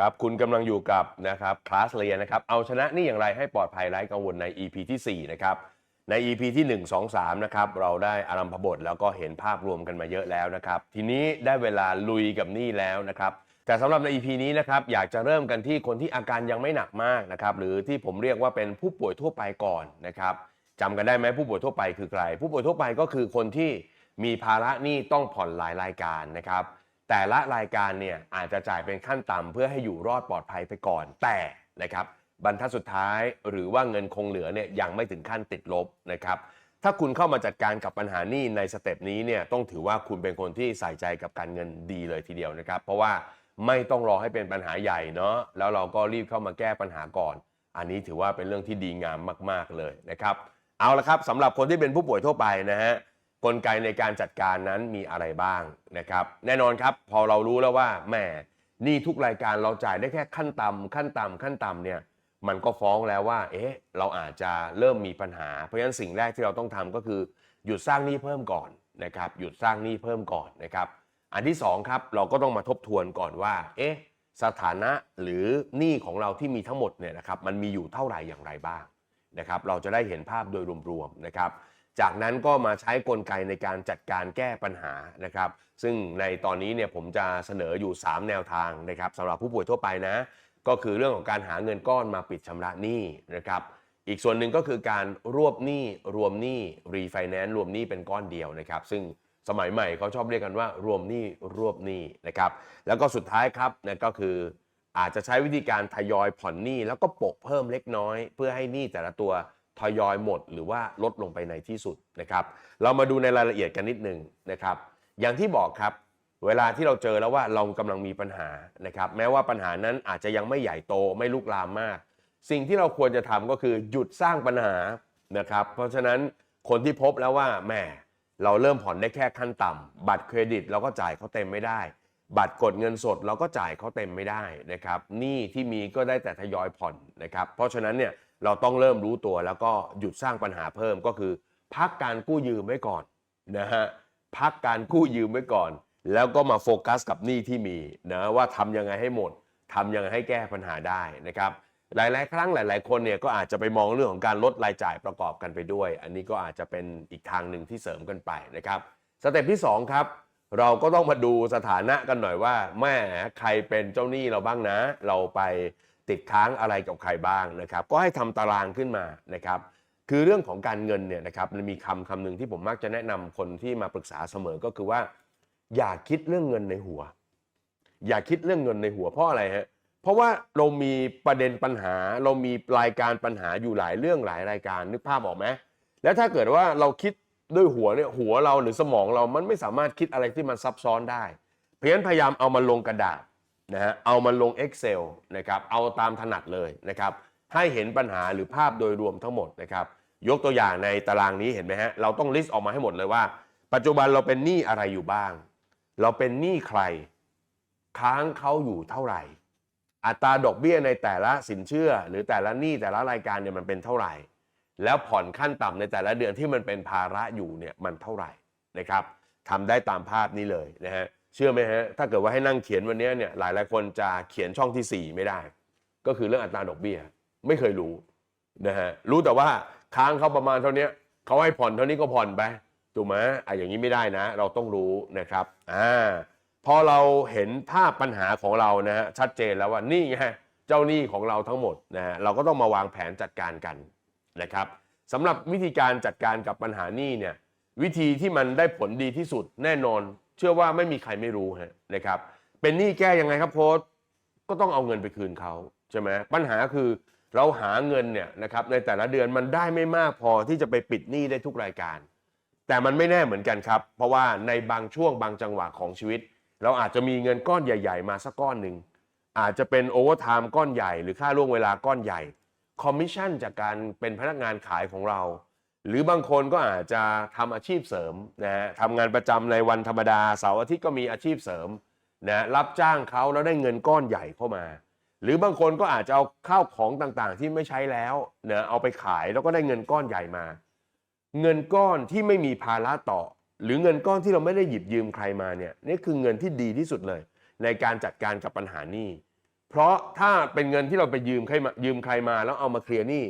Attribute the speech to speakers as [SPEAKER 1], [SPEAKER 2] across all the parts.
[SPEAKER 1] ครับคุณกำลังอยู่กับนะครับคลาสเรียนนะครับเอาชนะนี่อย่างไรให้ปลอดภัยไร้กังวลใน EP ที่ 4 นะครับ ใน EP ที่ 1 2 3 นะครับ เราได้อารัมพบทแล้วก็เห็นภาพรวมกันมาเยอะแล้วนะครับ ทีนี้ได้เวลาลุยกับนี่แล้วนะครับ แต่สำหรับใน EP นี้นะครับอยากจะเริ่มกันที่คนที่อาการยังไม่หนักมากนะครับหรือที่ผมเรียกว่าเป็นผู้ป่วยทั่วไปก่อนนะครับจำกันได้ไหมผู้ป่วยทั่วไปคือใคร ผู้ป่วยทั่วไปก็คือคนที่มีภาระหนี้ต้องผ่อนหลายรายการนะครับ แต่ละรายการเนี่ยอาจจะจ่ายเป็นขั้นต่ำเพื่อให้อยู่รอดปลอดภัยไปก่อน แต่นะครับบรรทัดสุดท้ายหรือว่าเงินคงเหลือเนี่ยยังไม่ถึงขั้นติดลบนะครับถ้าคุณเข้ามาจัดการกับปัญหานี้ในสเต็ปนี้เนี่ยต้องถือว่าคุณเป็นคนที่ใส่ใจกับการเงินดีเลยทีเดียวนะครับ เพราะว่าไม่ต้องรอให้เป็นปัญหาใหญ่เนาะแล้วเราก็รีบเข้ามาแก้ปัญหาก่อน อันนี้ถือว่าเป็นเรื่องที่ดีงามมาก ๆเลยนะครับ เอาละครับสำหรับคนที่เป็นผู้ป่วยทั่วไปนะฮะ กลไกในการจัดการนั้นมีอะไรบ้างนะครับ แน่นอนครับ พอเรารู้แล้วว่าแหมนี่ทุกรายการเราจ่ายได้แค่ขั้นต่ำขั้นต่ำขั้นต่ำเนี่ยมันก็ฟ้องแล้วว่า เอ๊ะ เราอาจจะเริ่มมีปัญหา เพราะฉะนั้นสิ่งแรกที่เราต้องทำก็คือ หยุดสร้างหนี้เพิ่มก่อนนะครับ หยุดสร้างหนี้เพิ่มก่อนนะครับ อันที่สองครับเราก็ต้องมาทบทวนก่อนว่า เอ๊ะ สถานะหรือหนี้ของเราที่มีทั้งหมดเนี่ยนะครับ มันมีอยู่เท่าไหร่อย่างไรบ้างนะครับ เราจะได้เห็นภาพโดยรวมๆนะครับ จากนั้นก็มาใช้กลไกในการจัดการแก้ปัญหานะครับ ซึ่งในตอนนี้เนี่ยผมจะเสนออยู่ 3 แนวทางนะครับสำหรับผู้ป่วยทั่วไปนะ ก็คือเรื่องของการหาเงินก้อนมาปิดชำระหนี้นะครับอีกส่วนหนึ่งก็คือการรวบหนี้รวมหนี้รีไฟแนนซ์รวมหนี้เป็นก้อนเดียวนะครับ ซึ่งสมัยใหม่เขาชอบเรียกกันว่ารวมหนี้รวบหนี้นะครับแล้วก็สุดท้ายครับนะก็คืออาจจะใช้วิธีการทยอยผ่อนหนี้แล้วก็โปะเพิ่มเล็กน้อย เพื่อให้หนี้แต่ละตัว ทยอยหมดหรือว่าลดลงไปในที่สุดนะครับ เรามาดูในรายละเอียดกันนิดหนึ่งนะครับ อย่างที่บอกครับ เวลาที่เราเจอแล้วว่าเรากำลังมีปัญหานะครับ แม้ว่าปัญหานั้นอาจจะยังไม่ใหญ่โตไม่ลุกลามมาก สิ่งที่เราควรจะทำก็คือหยุดสร้างปัญหานะครับ เพราะฉะนั้นคนที่พบแล้วว่าแหมเราเริ่มผ่อนได้แค่ขั้นต่ำบัตรเครดิตเราก็จ่ายเขาเต็มไม่ได้ บัตรกดเงินสดเราก็จ่ายเขาเต็มไม่ได้นะครับหนี้ที่มีก็ได้แต่ทยอยผ่อนนะครับ เพราะฉะนั้นเนี่ย เราต้องเริ่มรู้ตัวแล้วก็หยุดสร้างปัญหาเพิ่มก็คือ พักการกู้ยืมไว้ก่อนนะฮะพักการกู้ยืมไว้ก่อน แล้วก็มาโฟกัสกับหนี้ที่มีนะว่าทำยังไงให้หมดทำยังไงให้แก้ปัญหาได้นะครับหลาย ๆ ครั้งหลาย ๆ คนเนี่ยก็อาจจะไปมองเรื่องของการลดรายจ่ายประกอบกันไปด้วย อันนี้ก็อาจจะเป็นอีกทางหนึ่งที่เสริมกันไปนะครับสเต็ปที่ 2 ครับ เราก็ต้องมาดูสถานะกันหน่อยว่าแม่ใครเป็นเจ้าหนี้เราบ้างนะ เราไป ติดค้างอะไรกับใครบ้างนะครับ ก็ให้ทำตารางขึ้นมานะครับ คือเรื่องของการเงินเนี่ยนะครับมันมีคำคำหนึ่งที่ผมมักจะแนะนำคนที่มาปรึกษาเสมอก็คือว่า อย่าคิดเรื่องเงินในหัว อย่าคิดเรื่องเงินในหัวเพราะอะไรฮะเพราะว่าเรามีประเด็นปัญหา เรามีรายการปัญหาอยู่หลายเรื่องหลายรายการนึกภาพออกไหมแล้วถ้าเกิดว่าเราคิดด้วยหัวเนี่ยหัวเราหรือสมองเรามันไม่สามารถคิดอะไรที่มันซับซ้อนได้ เพราะฉะนั้นพยายามเอามาลงกระดาษ นะฮะเอามาลง Excel นะครับเอาตามถนัดเลยนะครับให้เห็นปัญหาหรือภาพโดยรวมทั้งหมดนะครับยกตัวอย่างในตารางนี้เห็นไหมฮะเราต้องลิสต์ออกมาให้หมดเลยว่า ปัจจุบันเราเป็นหนี้อะไรอยู่บ้าง เราเป็นหนี้ใคร ค้างเขาอยู่เท่าไหร่ อัตราดอกเบี้ยในแต่ละสินเชื่อ หรือแต่ละหนี้แต่ละรายการเนี่ยมันเป็นเท่าไหร่ แล้วผ่อนขั้นต่ำในแต่ละเดือนที่มันเป็นภาระอยู่เนี่ยมันเท่าไหร่นะครับทำได้ตามภาพนี้เลยนะฮะ เชื่อไหมฮะ ถ้าเกิดว่าให้นั่งเขียนวันนี้เนี่ยหลายหลายคนจะเขียนช่องทีสี่ 4 ไม่ได้ ก็คือเรื่องอัตราดอกเบี้ย ไม่เคยรู้นะฮะรู้แต่ว่าค้างเขาประมาณเท่านี้เขาให้ผ่อนเท่านี้ก็ผ่อนไปถูกไหมอะอย่างนี้ไม่ได้นะ เราต้องรู้นะครับอ่าพอเราเห็นภาพปัญหาของเรานะฮะชัดเจนแล้วว่านี่ไงเจ้าหนี้ของเราทั้งหมดนะฮะเราก็ต้องมาวางแผนจัดการกันนะครับสำหรับวิธีการจัดการกับปัญหาหนี้เนี่ยวิธีที่มันได้ผลดีที่สุดแน่นอน เชื่อว่าไม่มีใครไม่รู้ฮะนะครับ เป็นหนี้แก้ยังไงครับโค้ชก็ต้องเอาเงินไปคืนเขาใช่ไหมปัญหาคือเราหาเงินเนี่ยนะครับในแต่ละเดือนมันได้ไม่มากพอที่จะไปปิดหนี้ได้ทุกรายการ แต่มันไม่แน่เหมือนกันครับ เพราะว่าในบางช่วงบางจังหวะของชีวิต เราอาจจะมีเงินก้อนใหญ่ ๆ มาสักก้อนหนึ่งอาจจะเป็นโอเวอร์ไทม์ก้อนใหญ่ หรือค่าล่วงเวลาก้อนใหญ่คอมมิชชั่นจากการเป็นพนักงานขายของเรา หรือบางคนก็อาจจะทำอาชีพเสริมนะฮะทำงานประจำในวันธรรมดาเสาร์อาทิตย์ก็มีอาชีพเสริมนะรับจ้างเขาแล้วได้เงินก้อนใหญ่เข้ามา หรือบางคนก็อาจจะเอาข้าวของต่างๆ ที่ไม่ใช้แล้วเนะเอาไปขายแล้วก็ได้เงินก้อนใหญ่มา เงินก้อนที่ไม่มีภาระต่อ หรือเงินก้อนที่เราไม่ได้หยิบยืมใครมาเนี่ยนี่คือเงินที่ดีที่สุดเลย ในการจัดการกับปัญหานี้เพราะถ้าเป็นเงินที่เราไปยืมใครมายืมใครมาแล้วเอามาเคลียร์หนี้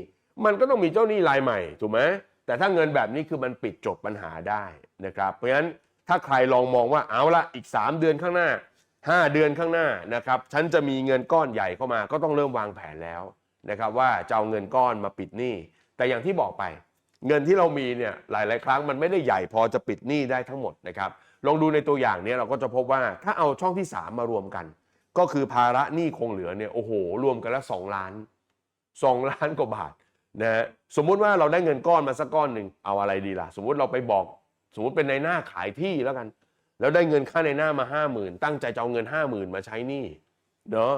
[SPEAKER 1] มันก็ต้องมีเจ้าหนี้รายใหม่ถูกไหม แต่ถ้าเงินแบบนี้คือมันปิดจบปัญหาได้นะครับ เพราะฉะนั้นถ้าใครลองมองว่าเอาละอีก 3 เดือนข้างหน้า 5 เดือนข้างหน้านะครับฉันจะมีเงินก้อนใหญ่เข้ามาก็ต้องเริ่มวางแผนแล้วนะครับว่าจะเอาเงินก้อนมาปิดหนี้แต่อย่างที่บอกไป เงินที่เรามีเนี่ยหลาย ๆ ครั้งมันไม่ได้ใหญ่พอจะปิดหนี้ได้ทั้งหมดนะครับลองดูในตัวอย่างเนี้เราก็จะพบว่าถ้าเอาช่องที่ 3 มารวมกัน ก็คือภาระหนี้คงเหลือเนี่ยโอ้โหรวมกันแล้วสองล้านสองล้านกว่าบาท นะฮะสมมุติว่าเราได้เงินก้อนมาสักก้อนหนึ่งเอาอะไรดีล่ะ สมมุติเราไปบอก สมมติเป็นในหน้าขายที่แล้วกัน แล้วได้เงินค่าในหน้ามาห้าหมื่นตั้งใจจะเอาเงินห้าหมื่นมาใช้หนี้เนาะ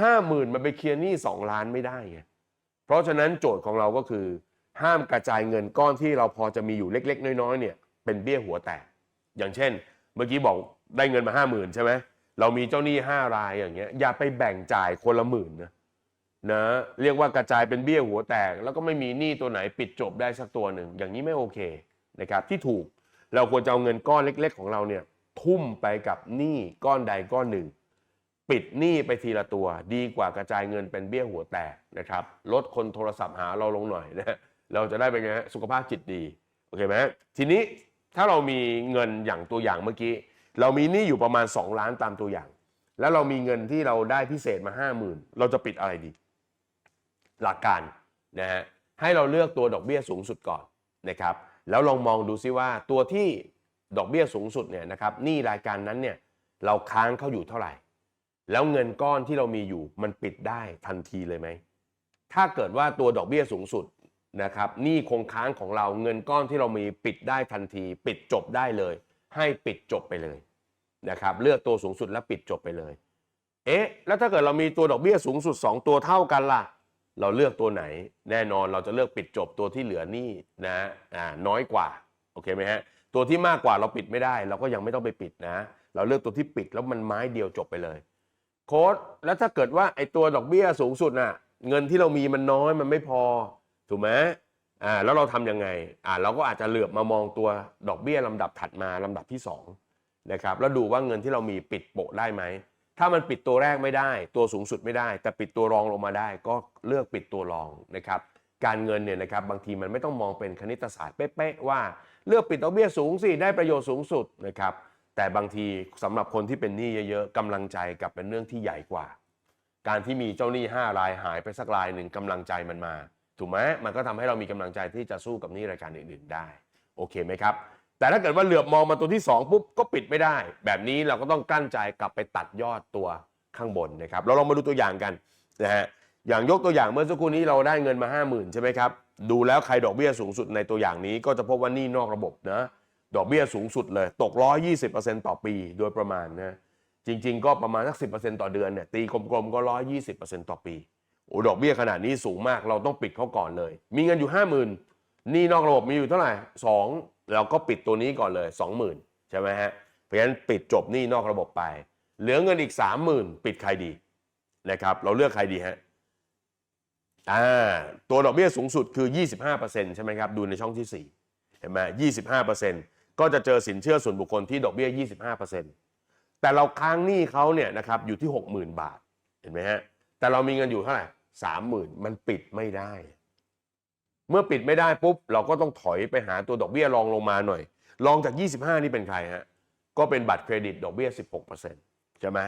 [SPEAKER 1] ห้าหมื่นมันไปเคลียร์หนี้สองล้านไม่ได้ไงเพราะฉะนั้นโจทย์ของเราก็คือ ห้ามกระจายเงินก้อนที่เราพอจะมีอยู่เล็ก ๆ น้อยๆเนี่ยเป็นเบี้ยหัวแตก อย่างเช่น เมื่อกี้บอกได้เงินมาห้าหมื่นใช่ไหมเรามีเจ้าหนี้ห้ารายอย่างเงี้ยอย่าไปแบ่งจ่ายคนละหมื่นนะ นะเรียกว่ากระจายเป็นเบี้ยหัวแตก แล้วก็ไม่มีหนี้ตัวไหนปิดจบได้สักตัวหนึ่ง อย่างนี้ไม่โอเคนะครับที่ถูกเราควรจะเอาเงินก้อนเล็ก ๆ ของเราเนี่ยทุ่มไปกับหนี้ก้อนใดก้อนหนึ่ง ปิดหนี้ไปทีละตัว ดีกว่ากระจายเงินเป็นเบี้ยหัวแตกนะครับลดคนโทรศัพท์หาเราลงหน่อยนะเราจะได้เป็นไงฮะสุขภาพจิตดีโอเคไหมทีนี้ถ้าเรามีเงินอย่างตัวอย่างเมื่อกี้ เรามีหนี้อยู่ประมาณ 2 ล้านตามตัวอย่าง แล้วเรามีเงินที่เราได้พิเศษมา 5 0,000 เราจะปิดอะไรดี หลักการนะฮะให้เราเลือกตัวดอกเบี้ยสูงสุดก่อนนะครับแล้วลองมองดูซิว่าตัวที่ดอกเบี้ยสูงสุดเนี่ยนะครับหนี้รายการนั้นเนี่ยเราค้างเขาอยู่เท่าไหร่ แล้วเงินก้อนที่เรามีอยู่มันปิดได้ทันทีเลยไหมถ้าเกิดว่าตัวดอกเบี้ยสูงสุดนะครับหนี้คงค้างของเราเงินก้อนที่เรามีปิดได้ทันที ปิดจบได้เลย ให้ปิดจบไปเลยนะครับเลือกตัวสูงสุดแล้วปิดจบไปเลย เอ๊ะ แล้วถ้าเกิดเรามีตัวดอกเบี้ยสูงสุด 2 ตัวเท่ากันล่ะ เราเลือกตัวไหน แน่นอนเราจะเลือกปิดจบตัวที่เหลือนี้นะอ่าน้อยกว่าโอเคไหมฮะตัวที่มากกว่าเราปิดไม่ได้ เราก็ยังไม่ต้องไปปิดนะ เราเลือกตัวที่ปิดแล้วมันไม้เดียวจบไปเลย โค้ดแล้วถ้าเกิดว่าไอ้ตัวดอกเบี้ยสูงสุดน่ะ เงินที่เรามีมันน้อยมันไม่พอ ถูกไหมอ่าแล้วเราทำยังไงอ่าเราก็อาจจะเหลือบมามองตัวดอกเบี้ยลำดับถัดมาลำดับที่2นะครับแล้วดูว่าเงินที่เรามีปิดโปะได้ไหม ถ้ามันปิดตัวแรกไม่ได้ ตัวสูงสุดไม่ได้ แต่ปิดตัวรองลงมาได้ ก็เลือกปิดตัวรองนะครับการเงินเนี่ยนะครับบางทีมันไม่ต้องมองเป็นคณิตศาสตร์เป๊ะๆว่าเลือกปิดดอกเบี้ยสูงสิได้ประโยชน์สูงสุดนะครับแต่บางทีสำหรับคนที่เป็นหนี้เยอะๆกำลังใจกับเป็นเรื่องที่ใหญ่กว่า การที่มีเจ้าหนี้5รายหายไปสักรายหนึ่งกำลังใจมันมา ถูกไหมมันก็ทำให้เรามีกำลังใจที่จะสู้กับหนี้รายการอื่นๆได้ โอเคไหมครับ แต่ถ้าเกิดว่าเหลือบมองมาตัวที่ 2 ปุ๊บก็ปิดไม่ได้ แบบนี้เราก็ต้องกั้นใจกลับไปตัดยอดตัวข้างบนนะครับ เราลองมาดูตัวอย่างกันนะฮะอย่างยกตัวอย่างเมื่อสักครู่นี้เราได้เงินมา 5 0,000 ใช่ไหมครับ ดูแล้วใครดอกเบี้ยสูงสุดในตัวอย่างนี้ ก็จะพบว่านี้นอกระบบนะดอกเบี้ยสูงสุดเลยตก 120%ต่อปีโดยประมาณนะจริง ๆ ก็ประมาณสัก 10%ต่อเดือนเนี่ยตีกลมๆก็ 120%ต่อปีโอ้ดอกเบี้ยขนาดนี้สูงมากเราต้องปิดเขาก่อนเลย มีเงินอยู่ 50,000หนี้นอกระบบมีอยู่เท่าไหร่2 เราก็ปิดตัวนี้ก่อนเลย 20,000 ใช่ไหมฮะ เพราะฉะนั้นปิดจบหนี้นอกระบบไป เหลือเงินอีก 30,000 ปิดใครดีนะครับ เราเลือกใครดีฮะอ่าตัวดอกเบี้ยสูงสุดคือ 25%ใช่ไหมครับ ดูในช่องที่ 4 เห็นไหม25%ก็จะเจอสินเชื่อส่วนบุคคลที่ดอกเบี้ย 25%แต่เราค้างหนี้เขาเนี่ยนะครับอยู่ที่ 60,000 บาท เห็นไหมฮะ แต่เรามีเงินอยู่เท่าไหร่30,000 มันปิดไม่ได้ เมื่อปิดไม่ได้ปุ๊บ เราก็ต้องถอยไปหาตัวดอกเบี้ยรองลงมาหน่อยรองจาก 25 นี่เป็นใครฮะก็เป็นบัตรเครดิตดอกเบี้ย 16%ใช่ไหม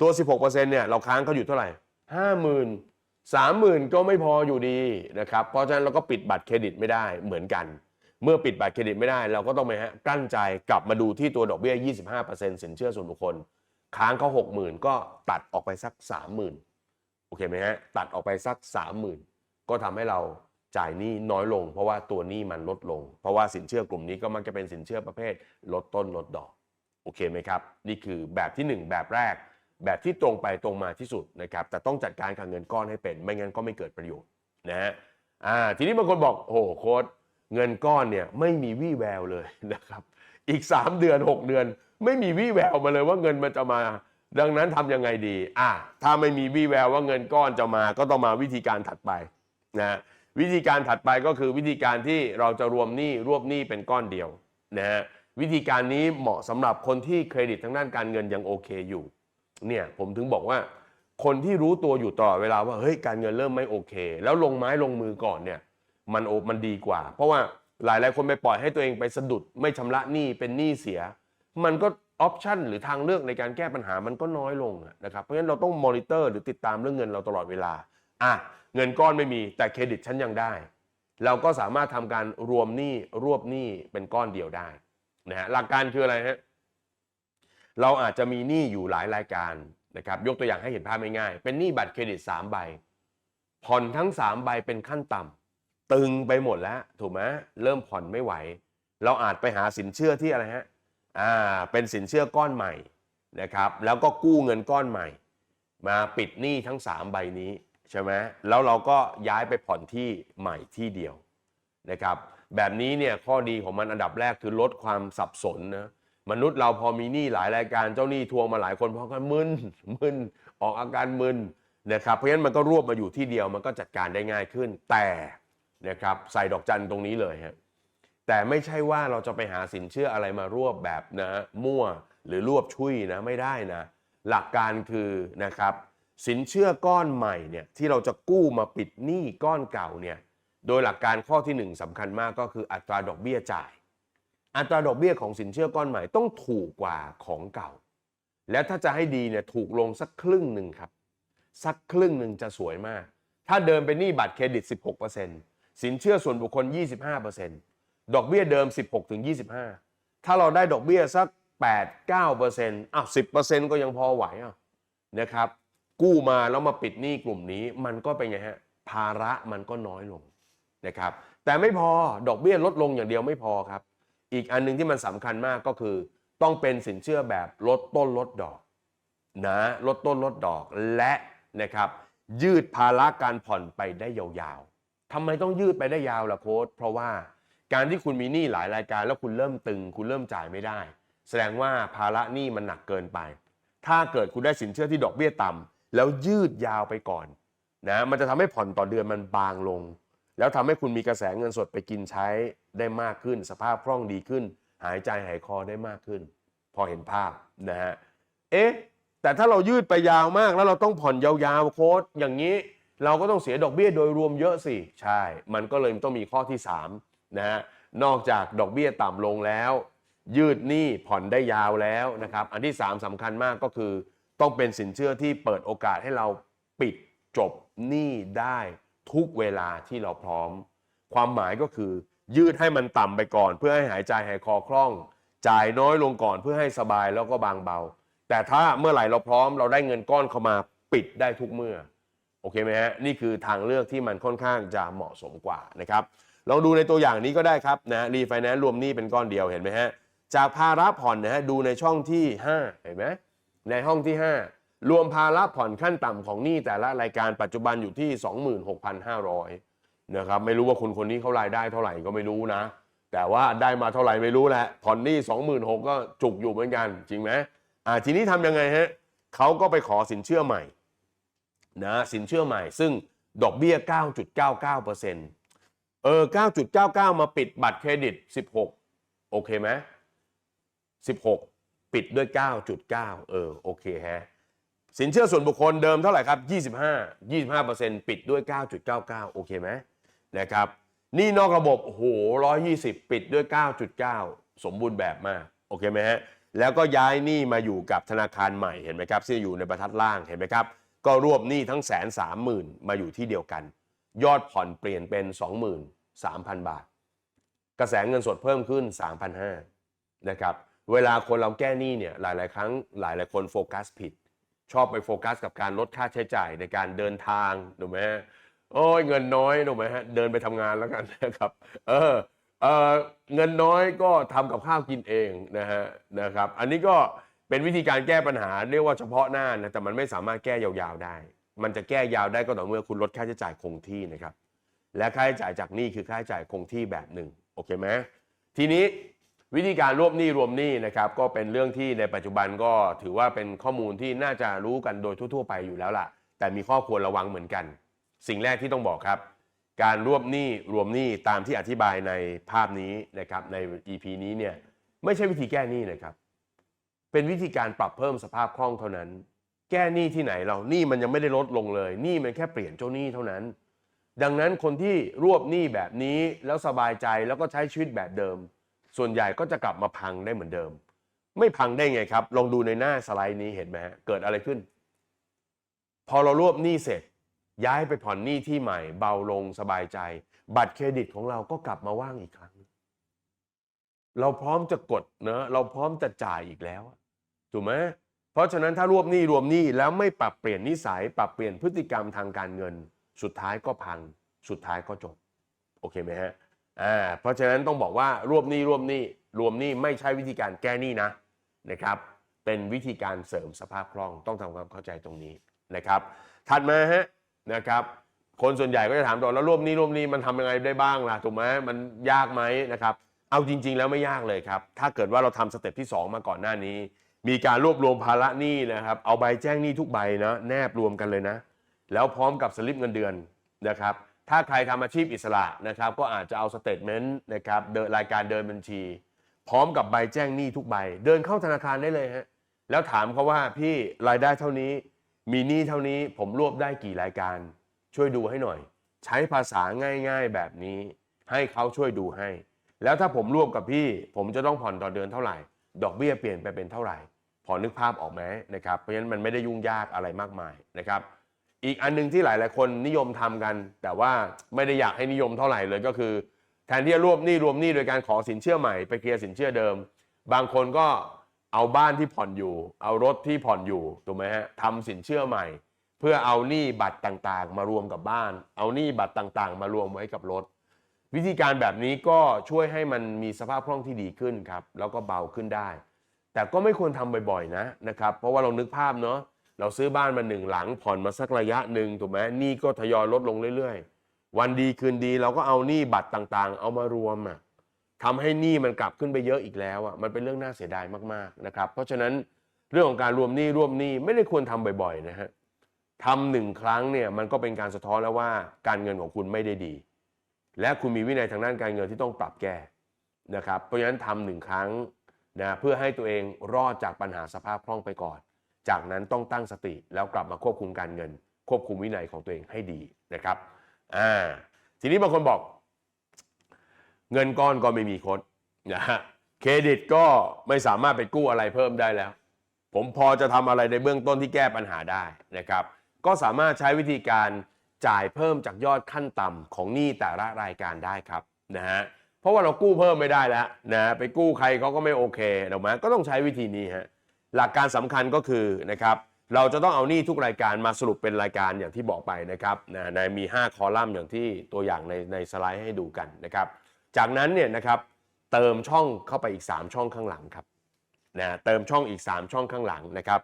[SPEAKER 1] ตัว 16%เนี่ยเราค้างเขาอยู่เท่าไหร่ 50,000 30,000 ก็ไม่พออยู่ดีนะครับเพราะฉะนั้นเราก็ปิดบัตรเครดิตไม่ได้เหมือนกัน เมื่อปิดบัตรเครดิตไม่ได้ เราก็ต้องไปฮะกั้นใจกลับมาดูที่ตัวดอกเบี้ย 25%สินเชื่อส่วนบุคคล ค้างเขา60,000 ก็ตัดออกไปสัก 30,000โอเคไหมฮะตัดออกไปสัก 30,000 ก็ทำให้เรา จ่ายหนี้น้อยลง เพราะว่าตัวหนี้มันลดลง เพราะว่าสินเชื่อกลุ่มนี้ก็มักจะเป็นสินเชื่อประเภท ลดต้นลดดอก โอเคไหมครับ นี่คือแบบที่ 1 แบบแรก แบบที่ตรงไปตรงมาที่สุดนะครับ แต่ต้องจัดการกับเงินก้อนให้เป็น ไม่งั้นก็ไม่เกิดประโยชน์นะฮะอ่าทีนี้บางคนบอกโอ้โหโค้ดเงินก้อนเนี่ยไม่มีวี่แววเลยนะครับอีก 3 เดือน 6 เดือน ไม่มีวี่แววมาเลยว่าเงินมันจะมา ดังนั้นทำยังไงดีอะถ้าไม่มีวี่แววว่าเงินก้อนจะมา ก็ต้องมาวิธีการถัดไปนะ วิธีการถัดไปก็คือวิธีการที่เราจะรวมหนี้รวบหนี้เป็นก้อนเดียวนะฮะวิธีการนี้เหมาะสำหรับคนที่เครดิตทางด้านการเงินยังโอเคอยู่เนี่ยผมถึงบอกว่า คนที่รู้ตัวอยู่ตลอดเวลาว่าเฮ้ยการเงินเริ่มไม่โอเค แล้วลงไม้ลงมือก่อนเนี่ยมันโอมันดีกว่า เพราะว่าหลายหลายคนไปปล่อยให้ตัวเองไปสะดุดไม่ชำระหนี้เป็นหนี้เสีย มันก็ออปชันหรือทางเลือกในการแก้ปัญหามันก็น้อยลงนะครับเพราะฉะนั้นเราต้องมอนิเตอร์หรือติดตามเรื่องเงินเราตลอดเวลาอะ เงินก้อนไม่มีแต่เครดิตฉันยังได้ เราก็สามารถทำการรวมหนี้รวบหนี้เป็นก้อนเดียวได้นะฮะหลักการคืออะไรฮะเราอาจจะมีหนี้อยู่หลายรายการนะครับยกตัวอย่างให้เห็นภาพง่ายๆเป็นหนี้บัตรเครดิต 3 ใบ ผ่อนทั้ง 3 ใบเป็นขั้นต่ำตึงไปหมดแล้วถูกไหมเริ่มผ่อนไม่ไหว เราอาจไปหาสินเชื่อที่อะไรฮะอ่าเป็นสินเชื่อก้อนใหม่นะครับแล้วก็กู้เงินก้อนใหม่ มาปิดหนี้ทั้ง 3 ใบนี้ ใช่ไหมแล้วเราก็ย้ายไปผ่อนที่ใหม่ที่เดียวนะครับ แบบนี้เนี่ยข้อดีของมันอันดับแรกคือลดความสับสนนะมนุษย์เราพอมีหนี้หลายรายการเจ้าหนี้ทวงมาหลายคนพอกันมึนมึนออกอาการมึนนะครับ เพราะฉะนั้นมันก็รวบมาอยู่ที่เดียวมันก็จัดการได้ง่ายขึ้น แต่นะครับใส่ดอกจันตรงนี้เลยฮะแต่ไม่ใช่ว่าเราจะไปหาสินเชื่ออะไรมารวบแบบนะมั่วหรือรวบชุยนะไม่ได้นะ หลักการคือนะครับ สินเชื่อก้อนใหม่เนี่ยที่เราจะกู้มาปิดหนี้ก้อนเก่าเนี่ยโดยหลักการข้อที่หนึ่งสำคัญมากก็คืออัตราดอกเบี้ยจ่าย อัตราดอกเบี้ยของสินเชื่อก้อนใหม่ต้องถูกกว่าของเก่า แล้วถ้าจะให้ดีเนี่ยถูกลงสักครึ่งหนึ่งครับ สักครึ่งหนึ่งจะสวยมาก ถ้าเดิมเป็นหนี้บัตรเครดิต 16%สินเชื่อส่วนบุคคล 25%ดอกเบี้ยเดิม 16ถึง25 ถ้าเราได้ดอกเบี้ยสัก 8 9%อ้าว10%ก็ยังพอไหวอะนะครับ กู้มาแล้วมาปิดหนี้กลุ่มนี้ มันก็เป็นไงฮะภาระมันก็น้อยลงนะครับ แต่ไม่พอดอกเบี้ยลดลงอย่างเดียวไม่พอครับ อีกอันหนึงที่มันสำคัญมากก็คือ ต้องเป็นสินเชื่อแบบลดต้นลดดอกนะลดต้นลดดอกและนะครับ ยืดภาระการผ่อนไปได้ยาวๆทำไมต้องยืดไปได้ยาวล่ะโค้ดเพราะว่าการที่คุณมีหนี้หลายรายการ แล้วคุณเริ่มตึง คุณเริ่มจ่ายไม่ได้ แสดงว่าภาระหนี้มันหนักเกินไป ถ้าเกิดคุณได้สินเชื่อที่ดอกเบี้ยต่ำ แล้วยืดยาวไปก่อนนะมันจะทำให้ผ่อนต่อเดือนมันบางลง แล้วทำให้คุณมีกระแสเงินสดไปกินใช้ได้มากขึ้น สภาพคล่องดีขึ้น หายใจหายคอได้มากขึ้น พอเห็นภาพนะฮะเอ๊ะแต่ถ้าเรายืดไปยาวมากแล้วเราต้องผ่อนยาวๆโค้ดอย่างนี้เราก็ต้องเสียดอกเบี้ยโดยรวมเยอะสิ ใช่ มันก็เลยต้องมีข้อที่3นะฮะนอกจากดอกเบี้ยต่ำลงแล้ว ยืดหนี้ผ่อนได้ยาวแล้วนะครับ อันที่ 3สำคัญมากก็คือ ต้องเป็นสินเชื่อที่เปิดโอกาสให้เราปิดจบหนี้ได้ทุกเวลาที่เราพร้อม ความหมายก็คือยืดให้มันต่ำไปก่อน เพื่อให้หายใจหายคอคล่อง จ่ายน้อยลงก่อนเพื่อให้สบายแล้วก็บางเบา แต่ถ้าเมื่อไหร่เราพร้อมเราได้เงินก้อนเข้ามาปิดได้ทุกเมื่อโอเคไหมฮะนี่คือทางเลือกที่มันค่อนข้างจะเหมาะสมกว่านะครับลองดูในตัวอย่างนี้ก็ได้ครับนะรีไฟแนนซ์รวมหนี้เป็นก้อนเดียวเห็นไหมฮะจากภาระผ่อนนะฮะดูในช่องที่ 5 เห็นไหม ในห้องที่ 5 รวมภาระผ่อนขั้นต่ำของหนี้แต่ละรายการปัจจุบันอยู่ที่ 26,500นะครับไม่รู้ว่าคุณคนนี้เขารายได้เท่าไหร่ก็ไม่รู้นะ แต่ว่าได้มาเท่าไหร่ไม่รู้แหละผ่อนหนี้26,000ก็จุกอยู่เหมือนกัน จริงไหมอ่าทีนี้ทำยังไงฮะเขาก็ไปขอสินเชื่อใหม่นะสินเชื่อใหม่ ซึ่งดอกเบี้ย 9.99%เออ 9.99 มาปิดบัตรเครดิต 16 โอเคไหม16 ปิดด้วย 9.9 เออโอเคฮะสินเชื่อส่วนบุคคลเดิมเท่าไหร่ครับ 25 25 ปิดด้วย 9.99 โอเคไหมนะครับนี่นอกระบบโอ้โห120 ปิดด้วย 9.9 สมบูรณ์แบบมาก โอเคไหมฮะแล้วก็ย้ายหนี้มาอยู่กับธนาคารใหม่เห็นไหมครับที่อยู่ในบรรทัดล่างเห็นไหมครับ ก็รวบหนี้ทั้งแสนสามหมื่นมาอยู่ที่เดียวกัน ยอดผ่อนเปลี่ยนเป็น 23,000 บาท กระแสเงินสดเพิ่มขึ้น 3,500นะครับ เวลาคนเราแก้หนี้เนี่ยหลาย ๆ ครั้งหลาย ๆ คนโฟกัสผิด ชอบไปโฟกัสกับการลดค่าใช้จ่ายในการเดินทางถูกไหมฮะโอ้ยเงินน้อยถูกไหมฮะเดินไปทำงานแล้วกันนะครับเออเออเงินน้อยก็ทำกับข้าวกินเองนะฮะนะครับ อันนี้ก็เป็นวิธีการแก้ปัญหาเรียกว่าเฉพาะหน้านะแต่มันไม่สามารถแก้ยาวๆได้ มันจะแก้ยาวได้ก็ต่อเมื่อคุณลดค่าใช้จ่ายคงที่นะครับ และค่าใช้จ่ายจากหนี้คือค่าใช้จ่ายคงที่แบบหนึ่งโอเคไหมทีนี้ วิธีการรวบหนี้รวมหนี้นะครับก็เป็นเรื่องที่ในปัจจุบันก็ถือว่าเป็นข้อมูลที่น่าจะรู้กันโดยทั่ว ๆ ไปอยู่แล้วล่ะ แต่มีข้อควรระวังเหมือนกัน สิ่งแรกที่ต้องบอกครับ การรวบหนี้รวมหนี้ตามที่อธิบายในภาพนี้นะครับใน EP นี้เนี่ยไม่ใช่วิธีแก้หนี้นะครับ เป็นวิธีการปรับเพิ่มสภาพคล่องเท่านั้น แก้หนี้ที่ไหนเราหนี้มันยังไม่ได้ลดลงเลยหนี้มันแค่เปลี่ยนเจ้าหนี้เท่านั้น ดังนั้นคนที่รวบหนี้แบบนี้แล้วสบายใจแล้วก็ใช้ชีวิตแบบเดิม ส่วนใหญ่ก็จะกลับมาพังได้เหมือนเดิม ไม่พังได้ไงครับ ลองดูในหน้าสไลด์นี้เห็นไหมฮะเกิดอะไรขึ้น พอเรารวบหนี้เสร็จ ย้ายไปผ่อนหนี้ที่ใหม่ เบาลงสบายใจ บัตรเครดิตของเราก็กลับมาว่างอีกครั้ง เราพร้อมจะกดเนอะเราพร้อมจะจ่ายอีกแล้วถูกไหมเพราะฉะนั้นถ้ารวบหนี้รวมหนี้แล้วไม่ปรับเปลี่ยนนิสัย ปรับเปลี่ยนพฤติกรรมทางการเงิน สุดท้ายก็พัง สุดท้ายก็จบ โอเคไหมฮะ อ่าเพราะฉะนั้นต้องบอกว่ารวบหนี้รวมหนี้รวมหนี้ไม่ใช่วิธีการแก้หนี้นะนะครับ เป็นวิธีการเสริมสภาพคล่องต้องทำความเข้าใจตรงนี้นะครับ ถัดมาฮะนะครับคนส่วนใหญ่ก็จะถามต่อแล้วรวบนี้รวมนี้มันทำยังไงได้บ้างล่ะถูกไหมมันยากไหมนะครับ เอาจริง ๆ แล้วไม่ยากเลยครับ ถ้าเกิดว่าเราทำสเต็ปที่ 2 มาก่อนหน้านี้ มีการรวบรวมภาระหนี้นะครับ เอาใบแจ้งหนี้ทุกใบนะแนบรวมกันเลยนะ แล้วพร้อมกับสลิปเงินเดือนนะครับ ถ้าใครทำอาชีพอิสระนะครับก็อาจจะเอาสเตทเมนต์นะครับเดินรายการเดินบัญชี พร้อมกับใบแจ้งหนี้ทุกใบ เดินเข้าธนาคารได้เลยฮะแล้วถามเขาว่าพี่รายได้เท่านี้ มีหนี้เท่านี้ผมรวบได้กี่รายการ ช่วยดูให้หน่อย ใช้ภาษาง่าย ๆแบบนี้ ให้เขาช่วยดูให้ แล้วถ้าผมรวบกับพี่ ผมจะต้องผ่อนต่อเดือนเท่าไหร่ ดอกเบี้ยเปลี่ยนไปเป็นเท่าไหร่ พอนึกภาพออกไหมนะครับเพราะฉะนั้นมันไม่ได้ยุ่งยากอะไรมากมายนะครับ อีกอันหนึงที่หลาย ๆ คนนิยมทำกัน แต่ว่าไม่ได้อยากให้นิยมเท่าไหร่เลยก็คือ แทนที่จะรวบหนี้รวมหนี้โดยการขอสินเชื่อใหม่ไปเคลียร์สินเชื่อเดิม บางคนก็เอาบ้านที่ผ่อนอยู่ เอารถที่ผ่อนอยู่ถูกไหมฮะทำสินเชื่อใหม่ เพื่อเอาหนี้บัตรต่าง ๆ มารวมกับบ้าน เอาหนี้บัตรต่าง ๆ มารวมไว้กับรถ วิธีการแบบนี้ก็ช่วยให้มันมีสภาพคล่องที่ดีขึ้นครับแล้วก็เบาขึ้นได้ แต่ก็ไม่ควรทำบ่อย ๆ นะนะครับเพราะว่าเรานึกภาพเนาะ เราซื้อบ้านมาหนึ่งหลังผ่อนมาสักระยะหนึ่งถูกไหมหนี้ก็ทยอยลดลงเรื่อยๆ วันดีคืนดีเราก็เอาหนี้บัตรต่างๆ เอามารวมอะทำให้หนี้มันกลับขึ้นไปเยอะอีกแล้วอะมันเป็นเรื่องน่าเสียดายมากๆนะครับ เพราะฉะนั้นเรื่องของการรวมหนี้รวมหนี้ไม่ได้ควรทำบ่อยๆนะฮะทำหนึ่งครั้งเนี่ยมันก็เป็นการสะท้อนแล้วว่าการเงินของคุณไม่ได้ดี และคุณมีวินัยทางด้านการเงินที่ต้องปรับแก้นะครับเพราะฉะนั้นทำหนึ่งครั้งนะเพื่อให้ตัวเองรอดจากปัญหาสภาพคล่องไปก่อน จากนั้นต้องตั้งสติแล้วกลับมาควบคุมการเงิน ควบคุมวินัยของตัวเองให้ดีนะครับอ่าทีนี้บางคนบอก เงินก้อนก็ไม่มีคดนะฮะเครดิตก็ไม่สามารถไปกู้อะไรเพิ่มได้แล้ว ผมพอจะทำอะไรในเบื้องต้นที่แก้ปัญหาได้นะครับ ก็สามารถใช้วิธีการจ่ายเพิ่มจากยอดขั้นต่ำของหนี้แต่ละรายการได้ครับนะฮะเพราะว่าเรากู้เพิ่มไม่ได้แล้วนะไปกู้ใครเขาก็ไม่โอเคถูกไหมก็ต้องใช้วิธีนี้ฮะ หลักการสำคัญก็คือนะครับเราจะต้องเอาหนี้ทุกรายการมาสรุปเป็นรายการอย่างที่บอกไปนะครับนะในมี 5 คอลัมน์อย่างที่ตัวอย่างในในสไลด์ให้ดูกันนะครับ จากนั้นเนี่ยนะครับเติมช่องเข้าไปอีก 3 ช่องข้างหลังครับนะเติมช่องอีก 3 ช่องข้างหลังนะครับ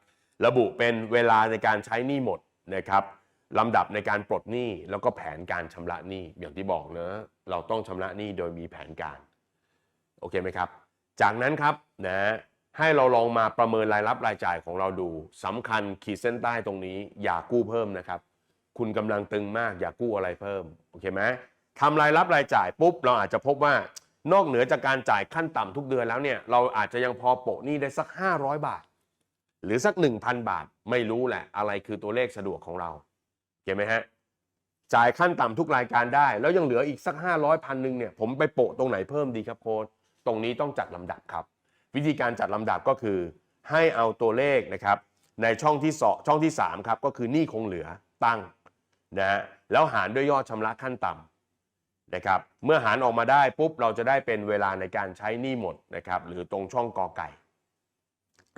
[SPEAKER 1] ระบุเป็นเวลาในการใช้หนี้หมดนะครับลำดับในการปลดหนี้แล้วก็แผนการชำระหนี้อย่างที่บอกเนะเราต้องชำระหนี้โดยมีแผนการโอเคไหมครับ จากนั้นครับนะ ให้เราลองมาประเมินรายรับรายจ่ายของเราดูสำคัญขีดเส้นใต้ตรงนี้ อย่ากู้เพิ่มนะครับ คุณกำลังตึงมากอย่ากู้อะไรเพิ่มโอเคไหมทำรายรับรายจ่ายปุ๊บเราอาจจะพบว่านอกเหนือจากการจ่ายขั้นต่ำทุกเดือนแล้วเนี่ยเราอาจจะยังพอโปะหนี้ได้สัก 500 บาท หรือสัก 1,000 บาทไม่รู้แหละ อะไรคือตัวเลขสะดวกของเราเห็นไหมฮะจ่ายขั้นต่ำทุกรายการได้ แล้วยังเหลืออีกสัก 500พันหนึ่งเนี่ยผมไปโปะตรงไหนเพิ่มดีครับโค้ดตรงนี้ต้องจัดลำดับครับ วิธีการจัดลำดับก็คือ ให้เอาตัวเลขนะครับในช่องที่สองช่องที่3ครับก็คือหนี้คงเหลือตั้งนะฮะแล้วหารด้วยยอดชำระขั้นต่ำนะครับเมื่อหารออกมาได้ปุ๊บเราจะได้เป็นเวลาในการใช้หนี้หมดนะครับหรือตรงช่องกอไก่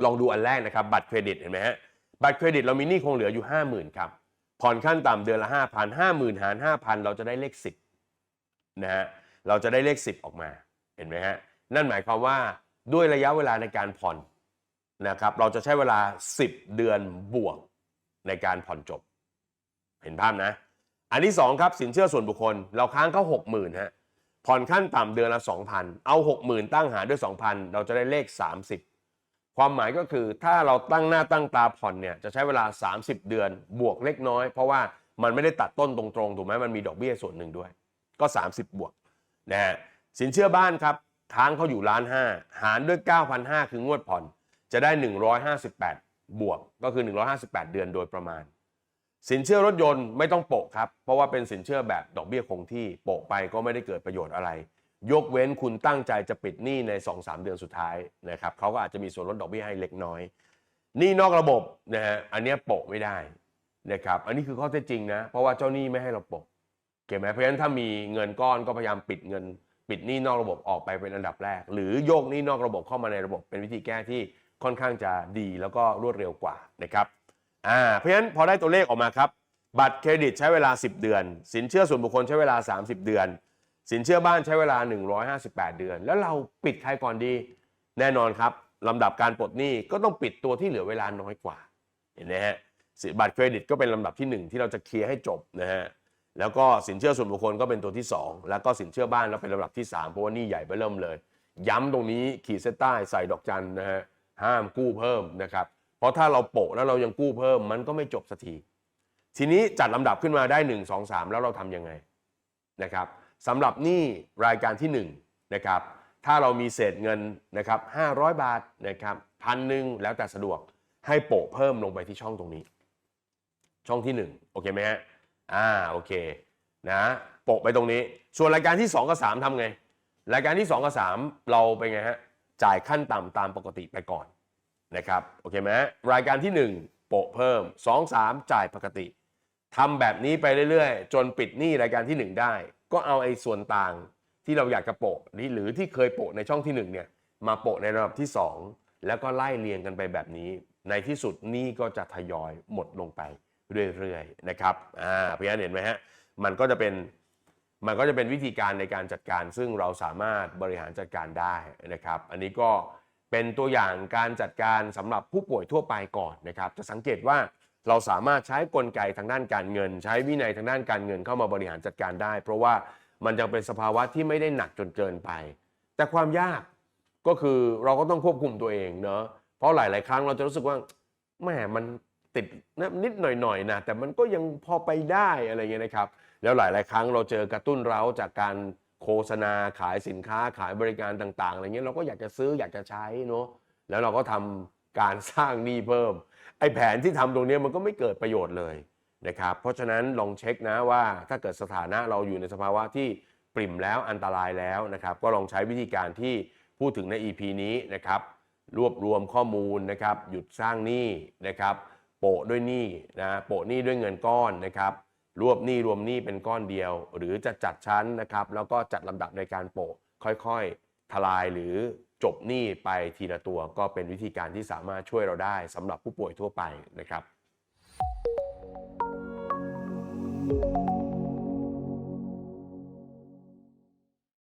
[SPEAKER 1] ลองดูอันแรกนะครับ บัตรเครดิตเห็นไหมฮะบัตรเครดิตเรามีหนี้คงเหลืออยู่ 50,000ครับผ่อนขั้นต่ำเดือนละ 5,000 50,000 หาร 5,000 เราจะได้เลข 10นะฮะเราจะได้เลข 10 ออกมาเห็นไหมฮะนั่นหมายความว่า ด้วยระยะเวลาในการผ่อนนะครับ เราจะใช้เวลา 10 เดือนบวกในการผ่อนจบ เห็นภาพนะ อันที่ 2 ครับสินเชื่อส่วนบุคคล เราค้างเขา60,000ฮะผ่อนขั้นต่ำเดือนละ 2,000 เอา 60,000 ตั้งหารด้วย 2,000 เราจะได้เลข 30 ความหมายก็คือถ้าเราตั้งหน้าตั้งตาผ่อนเนี่ยจะใช้เวลา 30 เดือนบวกเล็กน้อย เพราะว่ามันไม่ได้ตัดต้นตรงๆถูกไหมมันมีดอกเบี้ยส่วนหนึ่งด้วย ก็ 30 บวกนะฮะสินเชื่อบ้านครับ ค้างเขาอยู่ล้านห้าหารด้วย 9,500 คืองวดผ่อน จะได้ 158 บวกก็คือ 158 เดือนโดยประมาณ สินเชื่อรถยนต์ไม่ต้องโปะครับ เพราะว่าเป็นสินเชื่อแบบดอกเบี้ยคงที่โปะไปก็ไม่ได้เกิดประโยชน์อะไร ยกเว้นคุณตั้งใจจะปิดหนี้ใน 2-3 เดือนสุดท้ายนะครับเขาก็อาจจะมีส่วนลดดอกเบี้ยให้เล็กน้อยหนี้นอกระบบนะฮะอันนี้โปะไม่ได้นะครับอันนี้คือข้อเท็จจริงนะ เพราะว่าเจ้าหนี้ไม่ให้เราโปะเก็บไหมเพราะฉะนั้นถ้ามีเงินก้อนก็พยายามปิดเงิน ปิดหนี้นอกระบบออกไปเป็นอันดับแรก หรือโยกหนี้นอกระบบเข้ามาในระบบ เป็นวิธีแก้ที่ค่อนข้างจะดีแล้วก็รวดเร็วกว่านะครับอ่าเพราะฉะนั้นพอได้ตัวเลขออกมาครับบัตรเครดิตใช้เวลา 10 เดือน สินเชื่อส่วนบุคคลใช้เวลา 30 เดือน สินเชื่อบ้านใช้เวลา 158 เดือน แล้วเราปิดใครก่อนดี แน่นอนครับลำดับการปลดหนี้ก็ต้องปิดตัวที่เหลือเวลาน้อยกว่าเห็นไหมฮะสิบัตรเครดิตก็เป็นลำดับที่หนึ่งที่เราจะเคลียร์ให้จบนะฮะ แล้วก็สินเชื่อส่วนบุคคลก็เป็นตัวที่ 2 แล้วก็สินเชื่อบ้านแล้วเป็นลำดับที่ 3 เพราะว่านี่ใหญ่ไปเริ่มเลย ย้ำตรงนี้ขีดเส้นใต้ใส่ดอกจันนะฮะห้ามกู้เพิ่มนะครับ เพราะถ้าเราโปะแล้วเรายังกู้เพิ่มมันก็ไม่จบสักทีทีนี้จัดลำดับขึ้นมาได้ 1 2 3 แล้วเราทำยังไงนะครับสำหรับหนี้รายการที่1นะครับถ้าเรามีเศษเงินนะครับ500 บาทนะครับพันหนึ่งแล้วแต่สะดวกให้โปะเพิ่มลงไปที่ช่องตรงนี้ ช่องที่ 1 โอเคไหมฮะ อ่าโอเคนะโปะไปตรงนี้ ส่วนรายการที่ 2 กับ 3ทำไง รายการที่ 2 กับ 3 เราไปนไงฮะจ่ายขั้นต่ำตามปกติไปก่อนนะครับโอเคไหมรายการที่ 1 โปะเพิ่ม 2 3 จ่ายปกติทำแบบนี้ไปเรื่อยๆ จนปิดหนี้รายการที่ 1 ได้ ก็เอาไอ้ส่วนต่างที่เราอยากจะโปะนี่หรือที่เคยโปะในช่องที่ 1 เนี่ยมาโปะในระดับที่ 2 แล้วก็ไล่เรียงกันไปแบบนี้ ในที่สุดหนี้ก็จะทยอยหมดลงไป เรื่อยๆนะครับอ่าเพราะฉะนั้นเห็นไหมฮะมันก็จะเป็นมันก็จะเป็นวิธีการในการจัดการ ซึ่งเราสามารถบริหารจัดการได้นะครับ อันนี้ก็เป็นตัวอย่างการจัดการสำหรับผู้ป่วยทั่วไปก่อนนะครับ จะสังเกตว่าเราสามารถใช้กลไกทางด้านการเงิน ใช้วินัยทางด้านการเงินเข้ามาบริหารจัดการได้ เพราะว่ามันยังเป็นสภาวะที่ไม่ได้หนักจนเกินไป แต่ความยากก็คือเราก็ต้องควบคุมตัวเองเนาะเพราะหลาย ๆ ครั้งเราจะรู้สึกว่าแหมมัน ติดนะนิดหน่อยๆนะแต่มันก็ยังพอไปได้อะไรเงี้ยนะครับ แล้วหลาย ๆ ครั้งเราเจอกระตุ้นเราจากการโฆษณาขายสินค้าขายบริการต่าง ๆ อะไรเงี้ยเราก็อยากจะซื้ออยากจะใช้เนาะแล้วเราก็ทำการสร้างหนี้เพิ่ม ไอ้แผนที่ทำตรงนี้มันก็ไม่เกิดประโยชน์เลยนะครับ เพราะฉะนั้นลองเช็คนะว่าถ้าเกิดสถานะเราอยู่ในสภาวะที่ปริ่มแล้วอันตรายแล้วนะครับ ก็ลองใช้วิธีการที่พูดถึงใน EP นี้นะครับ รวบรวมข้อมูลนะครับ หยุดสร้างหนี้นะครับ โปะด้วยหนี้นะโปะหนี้ด้วยเงินก้อนนะครับ รวบหนี้รวมหนี้เป็นก้อนเดียว หรือจะจัดชั้นนะครับ แล้วก็จัดลำดับในการโปะค่อยๆ ทลายหรือจบหนี้ไปทีละตัวก็เป็นวิธีการที่สามารถช่วยเราได้ สำหรับผู้ป่วยทั่วไปนะครับ thank you